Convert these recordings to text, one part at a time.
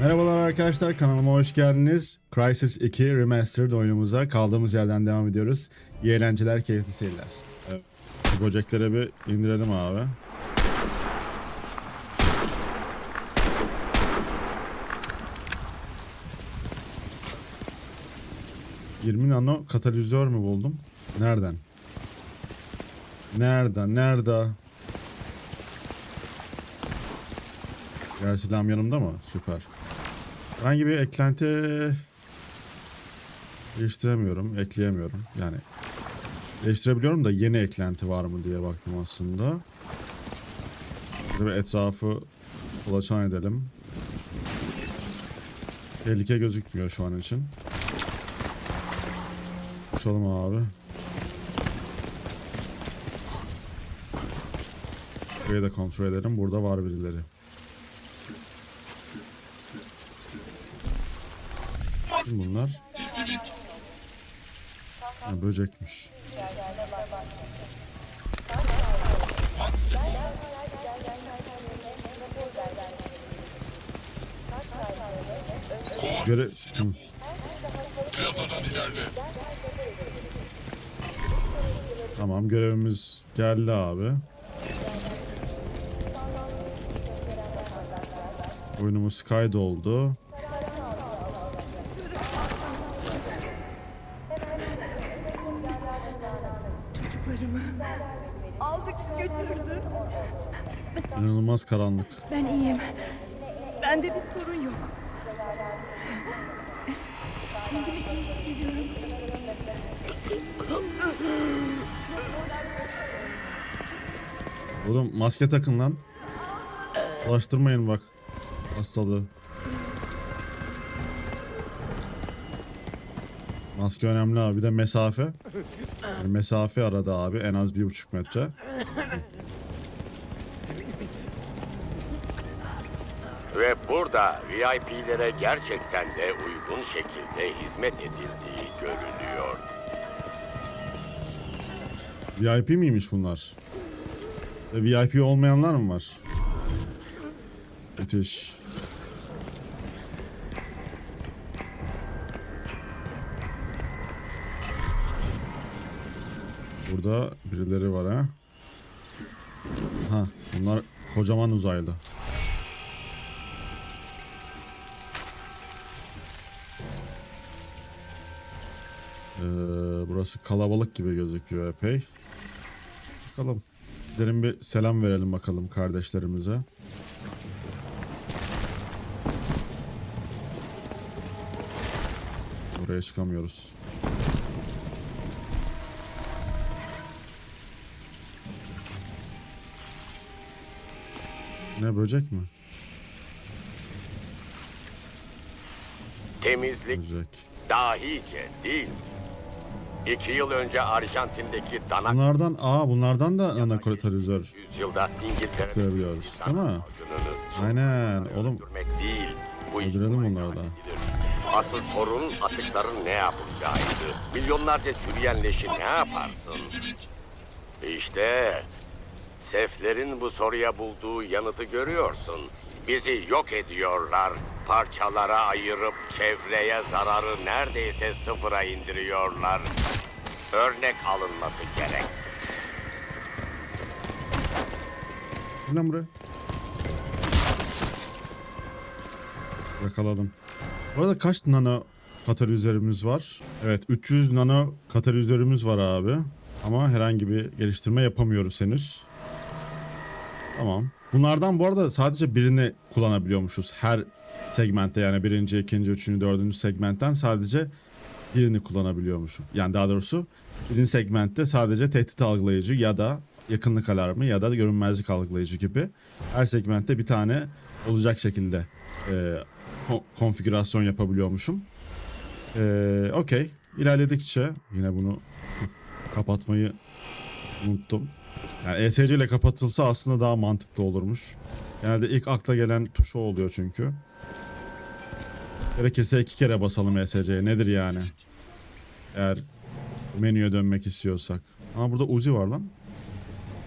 Merhabalar arkadaşlar kanalıma hoş geldiniz. Crysis 2 Remastered oyunumuza kaldığımız yerden devam ediyoruz. İyi eğlenceler, keyifli seyirler. Evet. Şu bir indirelim abi. ...20 nano katalizör mü buldum? Nereden? Nerede? Nerede? Diğer silahım yanımda mı? Süper. Herhangi bir eklenti değiştiremiyorum, ekleyemiyorum. Yani değiştirebiliyorum da yeni eklenti var mı diye baktım aslında. Bir etrafı kolaçan edelim. Tehlike gözükmüyor şu an için. Uçalım abi. Burayı da kontrol edelim. Burada var birileri. Kim bunlar? Ha, böcekmiş. Göre... Tamam görevimiz geldi abi. Oyunumuz kaydoldu. İnanılmaz karanlık. Ben iyiyim. Bende bir sorun yok. Kendimi iyi hissediyorum. Oğlum maske takın lan. Bulaştırmayın bak. Hastalığı. Maske önemli abi. Bir de mesafe. Yani mesafe arada abi. En az bir buçuk metre. Ve burada VIP'lere gerçekten de uygun şekilde hizmet edildiği görülüyor. VIP miymiş bunlar? E, VIP olmayanlar mı var? Müthiş. Burada birileri var ha. Ha, bunlar kocaman uzaylı. Burası kalabalık gibi gözüküyor epey. Bakalım. Gidelim bir selam verelim bakalım kardeşlerimize. Buraya çıkamıyoruz. Ne böcek mi? Temizlik Böcek. dahice değil. İki yıl önce Arjantin'deki Danak Bunlardan aa bunlardan da anakotalizör yüzyılda İngiltere'de görebiliyoruz. Değil mi? Aynen oğlum değil. Bu öldürelim onları da. Asıl sorun atıkların ne yapılacağıydı. Milyonlarca çürüyen leşi ne yaparsın? İşte Seflerin bu soruya bulduğu yanıtı görüyorsun. Bizi yok ediyorlar. Parçalara ayırıp çevreye zararı neredeyse sıfıra indiriyorlar. Örnek alınması gerek. Lan buraya. Yakaladım. Bu arada kaç nano katalizörümüz var? Evet 300 nano katalizörümüz var abi. Ama herhangi bir geliştirme yapamıyoruz henüz. Tamam. Bunlardan bu arada sadece birini kullanabiliyormuşuz. Her segmentte yani birinci, ikinci, üçüncü, dördüncü segmentten sadece birini kullanabiliyormuşum. Yani daha doğrusu birinci segmentte sadece tehdit algılayıcı ya da yakınlık alarmı ya da görünmezlik algılayıcı gibi her segmentte bir tane olacak şekilde e, ko- konfigürasyon yapabiliyormuşum. E, Okey. İlerledikçe yine bunu kapatmayı unuttum. Yani ESC ile kapatılsa aslında daha mantıklı olurmuş. Genelde ilk akla gelen tuş o oluyor çünkü. Gerekirse iki kere basalım ESC'ye. Nedir yani? Eğer menüye dönmek istiyorsak. Ama burada Uzi var lan.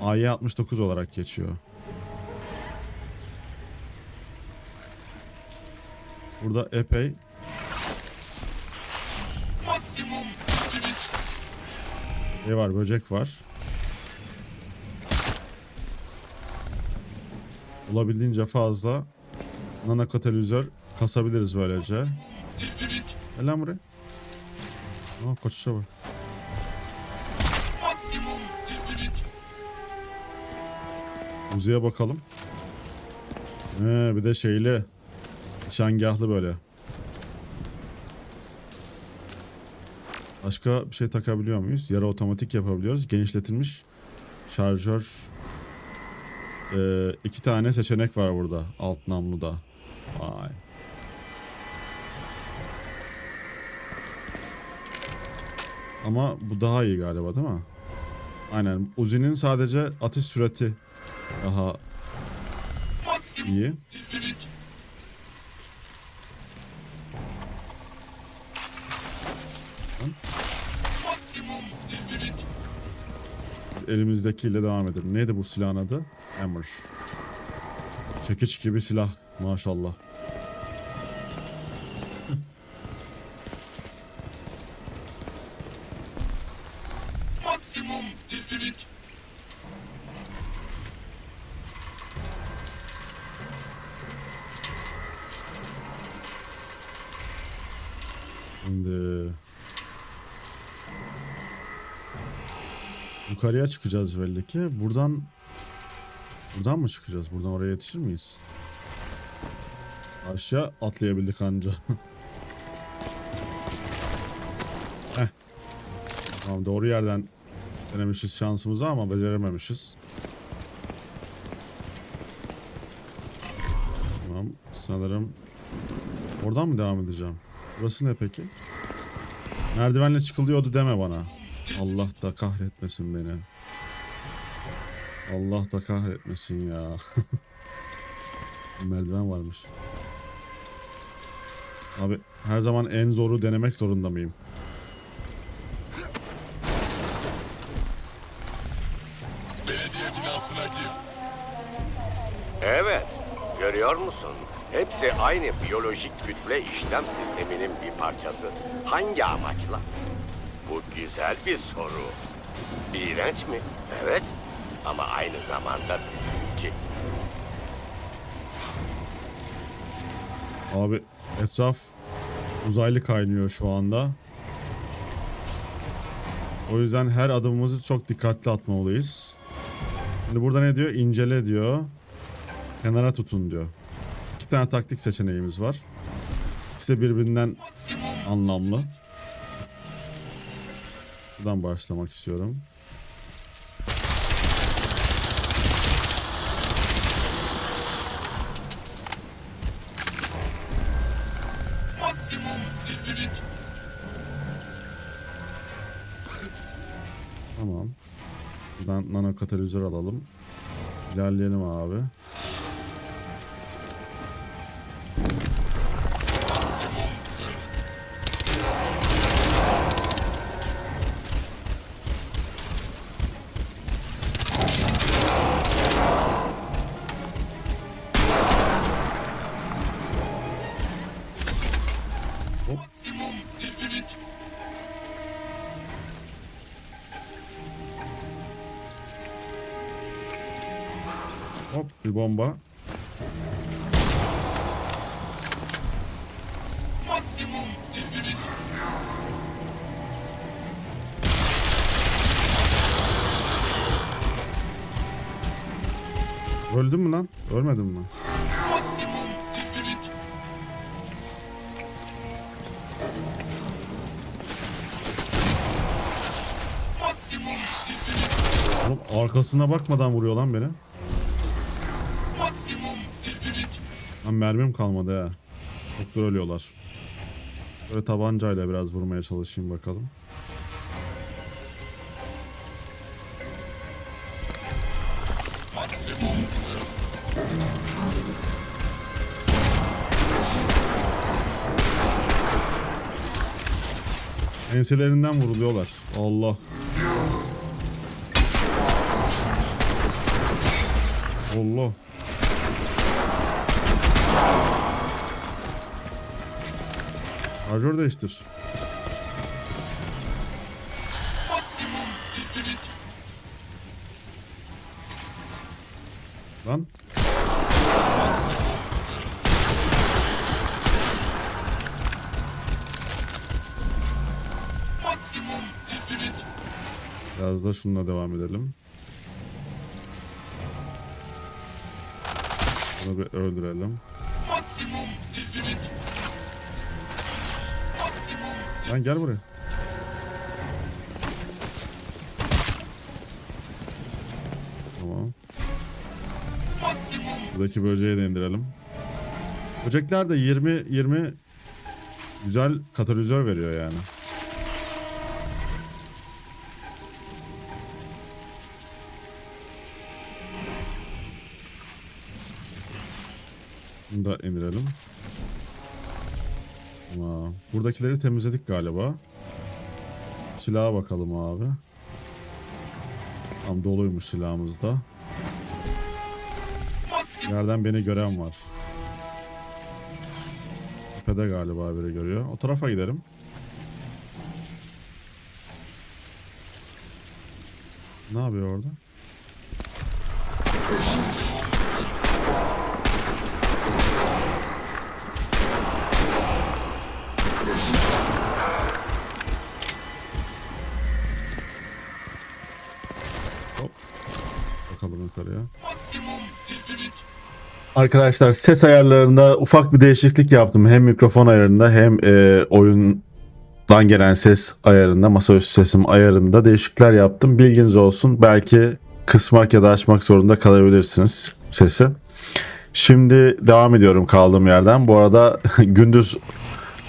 AY69 olarak geçiyor. Burada epey Maksimum şey var, böcek var. Olabildiğince fazla nano katalizör kasabiliriz böylece. Gel lan buraya. Aa kaçışa bak. Maksimum hızlılık. Uzaya bakalım. Ee, bir de şeyli. Nişangahlı böyle. Başka bir şey takabiliyor muyuz? Yarı otomatik yapabiliyoruz. Genişletilmiş şarjör. Ee, iki tane seçenek var burada. Alt namluda. Vay. Ama bu daha iyi galiba değil mi? Aynen. Uzi'nin sadece atış sürati daha iyi. Elimizdekiyle devam edelim. Neydi bu silahın adı? Hammer. Çekiç gibi silah. Maşallah. Çıkacağız belli ki. Buradan... Buradan mı çıkacağız? Buradan oraya yetişir miyiz? Aşağı atlayabildik anca. Tamam doğru yerden denemişiz şansımızı ama becerememişiz. Tamam sanırım oradan mı devam edeceğim? Burası ne peki? Merdivenle çıkılıyordu deme bana. Allah da kahretmesin beni. Allah da kahretmesin ya. Merdiven varmış. Abi her zaman en zoru denemek zorunda mıyım? Belediye binasına gir. Evet, görüyor musun? Hepsi aynı biyolojik kütle işlem sisteminin bir parçası. Hangi amaçla? Bu güzel bir soru. İğrenç mi? Evet. Ama aynı zamanda büyüleyici. Abi etraf uzaylı kaynıyor şu anda. O yüzden her adımımızı çok dikkatli atmalıyız. Şimdi burada ne diyor? İncele diyor. Kenara tutun diyor. İki tane taktik seçeneğimiz var. İkisi de birbirinden anlamlı. Buradan başlamak istiyorum. Tamam. Buradan nano katalizör alalım. İlerleyelim abi. Öldün mü lan? Ölmedin mi? Oğlum arkasına bakmadan vuruyor lan beni. Lan mermim kalmadı ha. Çok zor ölüyorlar. Böyle tabancayla biraz vurmaya çalışayım bakalım. Enselerinden vuruluyorlar. Allah. Allah. Şarjör değiştir. Maksimum gizlilik. Lan. Biraz da şununla devam edelim. Bunu bir öldürelim. Maksimum gizlilik. Maksimum Lan gel buraya. Tamam. maksimum Buradaki böceği de indirelim. Böcekler de 20 20 güzel katalizör veriyor yani. Da indirelim. Tamam. Buradakileri temizledik galiba. Silaha bakalım abi. Tam doluymuş silahımız da. Yerden beni gören var. Tepede galiba biri görüyor. O tarafa gidelim. Ne yapıyor orada? Gizlilik. Arkadaşlar ses ayarlarında ufak bir değişiklik yaptım. Hem mikrofon ayarında hem e, oyundan gelen ses ayarında, masaüstü sesim ayarında değişiklikler yaptım. Bilginiz olsun. Belki kısmak ya da açmak zorunda kalabilirsiniz sesi. Şimdi devam ediyorum kaldığım yerden. Bu arada gündüz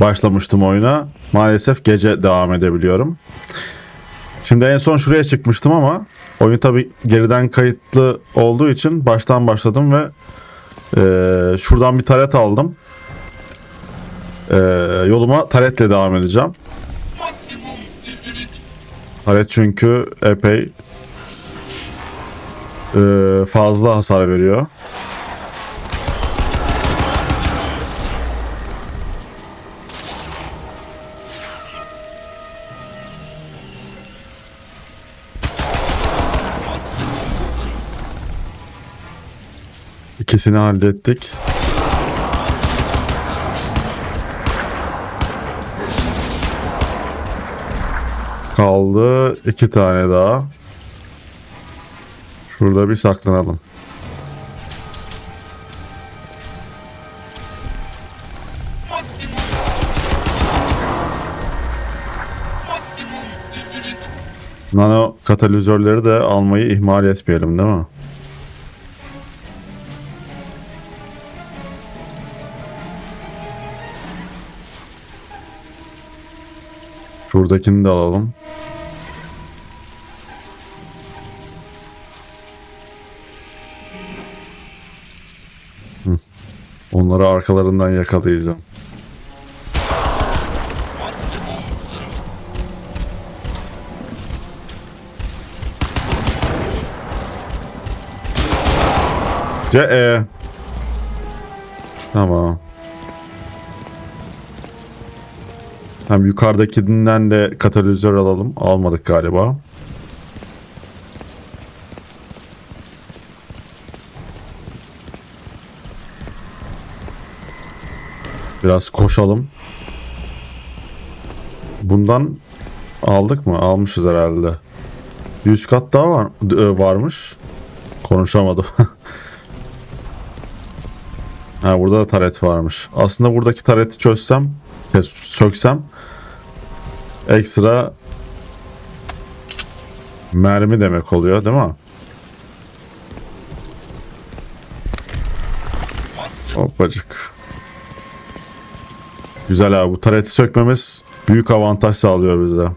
başlamıştım oyuna. Maalesef gece devam edebiliyorum. Şimdi en son şuraya çıkmıştım ama oyun tabi geriden kayıtlı olduğu için baştan başladım ve ee, şuradan bir taret aldım. Ee, yoluma taretle devam edeceğim. Taret çünkü epey ee, fazla hasar veriyor. İkisini hallettik. Kaldı iki tane daha. Şurada bir saklanalım. Nano katalizörleri de almayı ihmal etmeyelim değil mi? Şuradakini de alalım. Hı. Onları arkalarından yakalayacağım. CE. Tamam. Hem yukarıdakinden de katalizör alalım. Almadık galiba. Biraz koşalım. Bundan aldık mı? Almışız herhalde. 100 kat daha var, e, varmış. Konuşamadım. Ha burada da taret varmış. Aslında buradaki tareti çözsem, söksem ekstra mermi demek oluyor değil mi? Hoppacık. Güzel abi bu tareti sökmemiz büyük avantaj sağlıyor bize.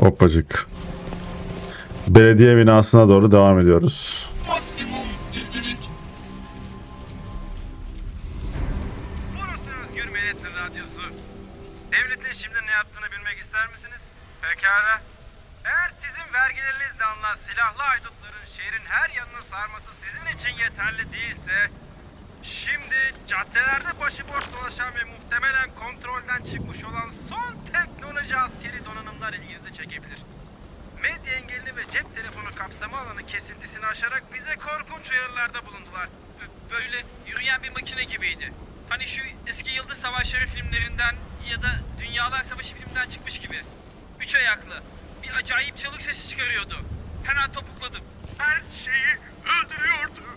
Hoppacık. Belediye binasına doğru devam ediyoruz. Yeterli değilse... Şimdi caddelerde başıboş dolaşan ve muhtemelen kontrolden çıkmış olan son teknoloji askeri donanımlar ilginizi çekebilir. Medya engelini ve cep telefonu kapsama alanı kesintisini aşarak bize korkunç uyarılarda bulundular. böyle yürüyen bir makine gibiydi. Hani şu eski Yıldız Savaşları filmlerinden ya da Dünyalar Savaşı filminden çıkmış gibi. Üç ayaklı. Bir acayip çığlık sesi çıkarıyordu. Hemen topukladım. Her şeyi öldürüyordu.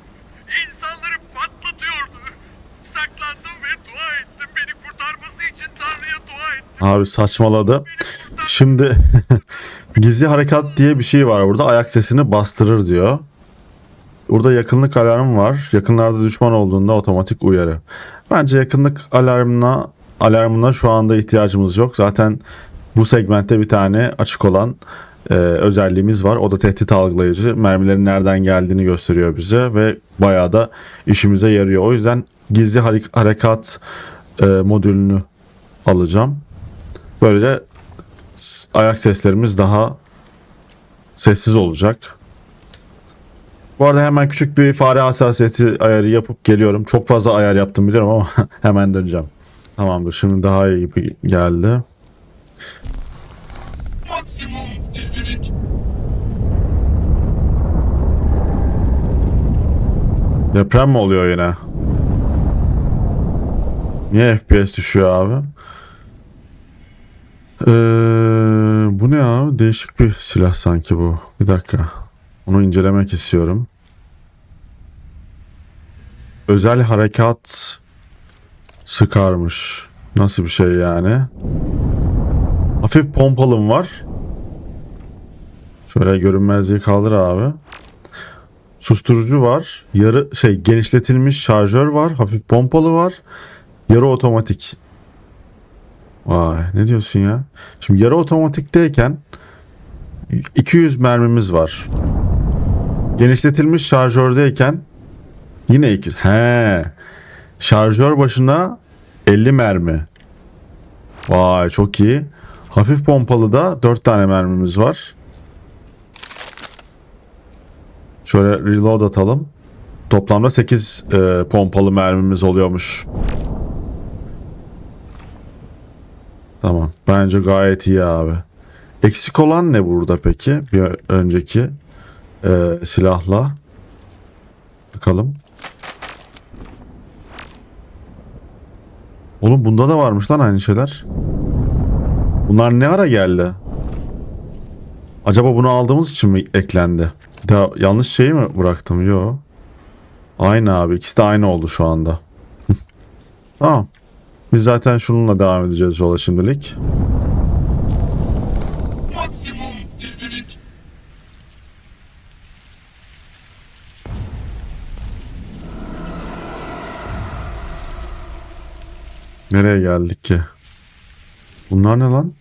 İnsanları patlatıyordu. Saklandım ve dua ettim. Beni kurtarması için Tanrı'ya dua ettim. Abi saçmaladı. Şimdi gizli harekat diye bir şey var burada. Ayak sesini bastırır diyor. Burada yakınlık alarmı var. Yakınlarda düşman olduğunda otomatik uyarı. Bence yakınlık alarmına alarmına şu anda ihtiyacımız yok. Zaten bu segmentte bir tane açık olan e, özelliğimiz var. O da tehdit algılayıcı. Mermilerin nereden geldiğini gösteriyor bize ve bayağı da işimize yarıyor. O yüzden gizli harekat e, modülünü alacağım. Böylece ayak seslerimiz daha sessiz olacak. Bu arada hemen küçük bir fare hassasiyeti ayarı yapıp geliyorum. Çok fazla ayar yaptım biliyorum ama hemen döneceğim. Tamamdır şimdi daha iyi gibi geldi. Maksimum gizlilik. Deprem mi oluyor yine? Niye FPS düşüyor abi? Ee, bu ne abi? Değişik bir silah sanki bu. Bir dakika. Onu incelemek istiyorum. Özel harekat sıkarmış. Nasıl bir şey yani? Hafif pompalım var. Şöyle görünmezliği kaldır abi. Susturucu var. Yarı şey genişletilmiş şarjör var. Hafif pompalı var. Yarı otomatik. Vay ne diyorsun ya? Şimdi yarı otomatikteyken 200 mermimiz var. Genişletilmiş şarjördeyken yine 200. He. Şarjör başına 50 mermi. Vay çok iyi. Hafif pompalı da 4 tane mermimiz var. Şöyle reload atalım. Toplamda 8 e, pompalı mermimiz oluyormuş. Tamam. Bence gayet iyi abi. Eksik olan ne burada peki? Bir önceki e, silahla. Bakalım. Oğlum bunda da varmış lan aynı şeyler. Bunlar ne ara geldi? Acaba bunu aldığımız için mi eklendi? Ya yanlış şeyi mi bıraktım? Yo. Aynı abi. İkisi de aynı oldu şu anda. tamam. Biz zaten şununla devam edeceğiz yola şimdilik. Maksimum gizlilik. Nereye geldik ki? Bunlar ne lan?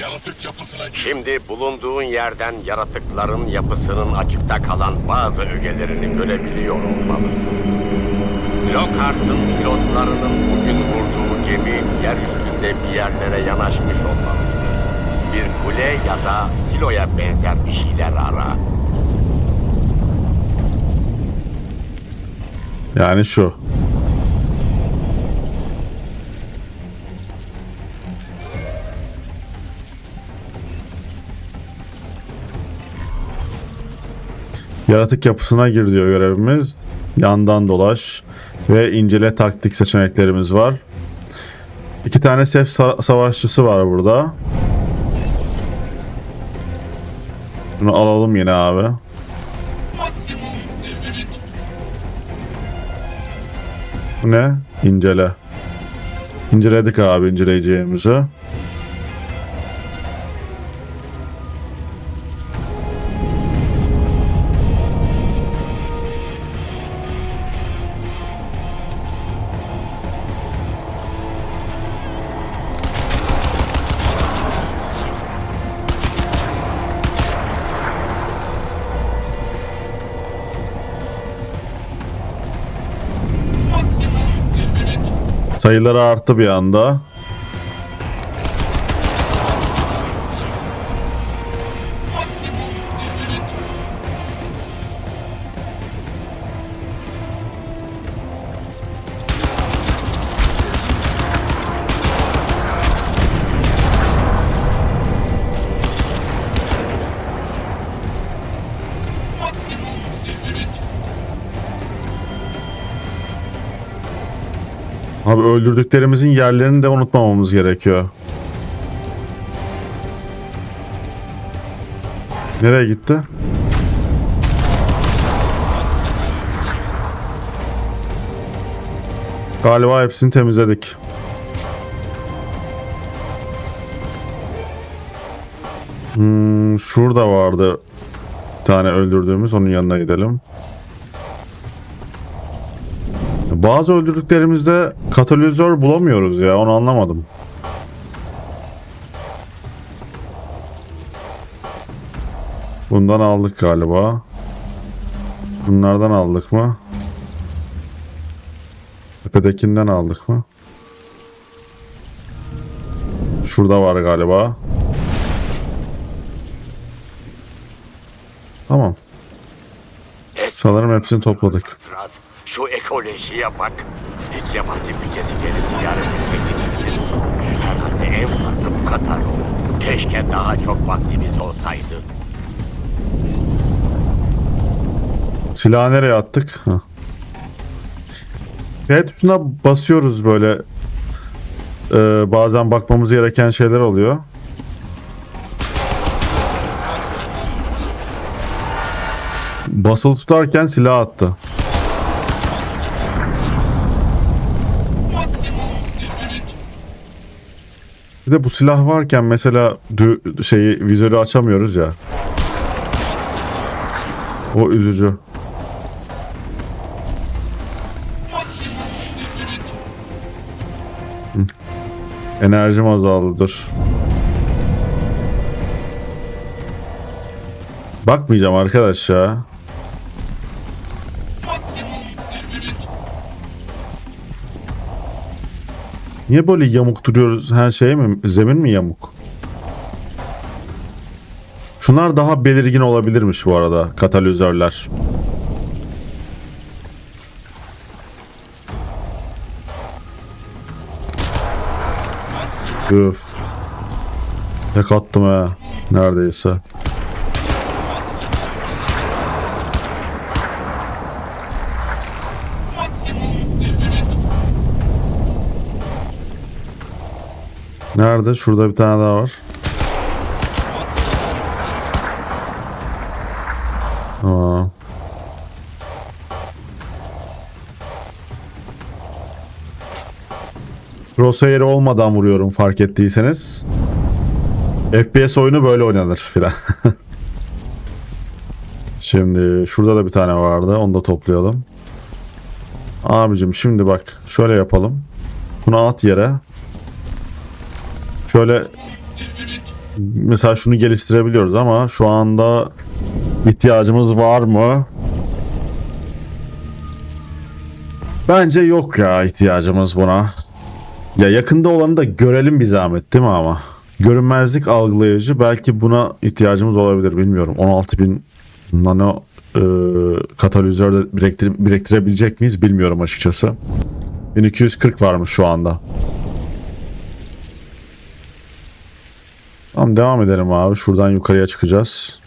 Yaratık yapısına gir. Şimdi bulunduğun yerden yaratıkların yapısının açıkta kalan bazı ögelerini görebiliyor olmalısın. Lockhart'ın pilotlarının bugün vurduğu gemi yer üstünde bir yerlere yanaşmış olmalı. Bir kule ya da siloya benzer bir şeyler ara. Yani şu. Yaratık yapısına gir diyor görevimiz. Yandan dolaş ve incele taktik seçeneklerimiz var. İki tane sef sa- savaşçısı var burada. Bunu alalım yine abi. Bu ne? İncele. İnceledik abi inceleyeceğimizi. Sayıları arttı bir anda. Öldürdüklerimizin yerlerini de unutmamamız gerekiyor. Nereye gitti? Galiba hepsini temizledik. Hmm, şurada vardı bir tane öldürdüğümüz. Onun yanına gidelim. Bazı öldürdüklerimizde katalizör bulamıyoruz ya. Onu anlamadım. Bundan aldık galiba. Bunlardan aldık mı? Tepedekinden aldık mı? Şurada var galiba. Tamam. Sanırım hepsini topladık. Şu ekolojiye bak. Hiç yabancı bir gezegeni ziyaret etmek istedim. Herhalde en fazla bu kadar olur. Keşke daha çok vaktimiz olsaydı. Silahı nereye attık? Hah. P tuşuna basıyoruz böyle. Ee, bazen bakmamız gereken şeyler oluyor. Basılı tutarken silah attı. Bir de bu silah varken mesela dü- şeyi vizörü açamıyoruz ya. O üzücü. Enerjim azaldıdır. Bakmayacağım arkadaş ya. Niye böyle yamuk duruyoruz? Her şey mi? Zemin mi yamuk? Şunlar daha belirgin olabilirmiş bu arada. Katalizörler. Üf. Tek attım ha. Neredeyse. Nerede? Şurada bir tane daha var. Aa. Crosshair olmadan vuruyorum fark ettiyseniz. FPS oyunu böyle oynanır filan. Şimdi şurada da bir tane vardı. Onu da toplayalım. Abicim şimdi bak şöyle yapalım. Bunu at yere. Şöyle mesela şunu geliştirebiliyoruz ama şu anda ihtiyacımız var mı? Bence yok ya ihtiyacımız buna. Ya yakında olanı da görelim bir zahmet değil mi ama? Görünmezlik algılayıcı belki buna ihtiyacımız olabilir bilmiyorum. 16.000 nano e, katalizör de biriktir- biriktirebilecek miyiz bilmiyorum açıkçası. 1240 varmış şu anda. Tamam devam edelim abi. Şuradan yukarıya çıkacağız.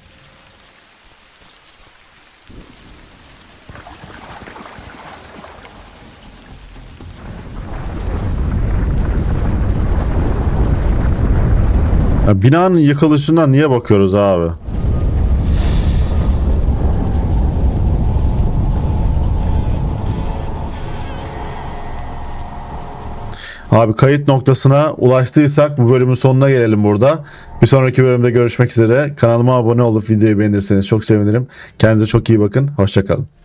Ya binanın yıkılışına niye bakıyoruz abi? Abi kayıt noktasına ulaştıysak bu bölümün sonuna gelelim burada. Bir sonraki bölümde görüşmek üzere. Kanalıma abone olup videoyu beğenirseniz çok sevinirim. Kendinize çok iyi bakın. Hoşçakalın.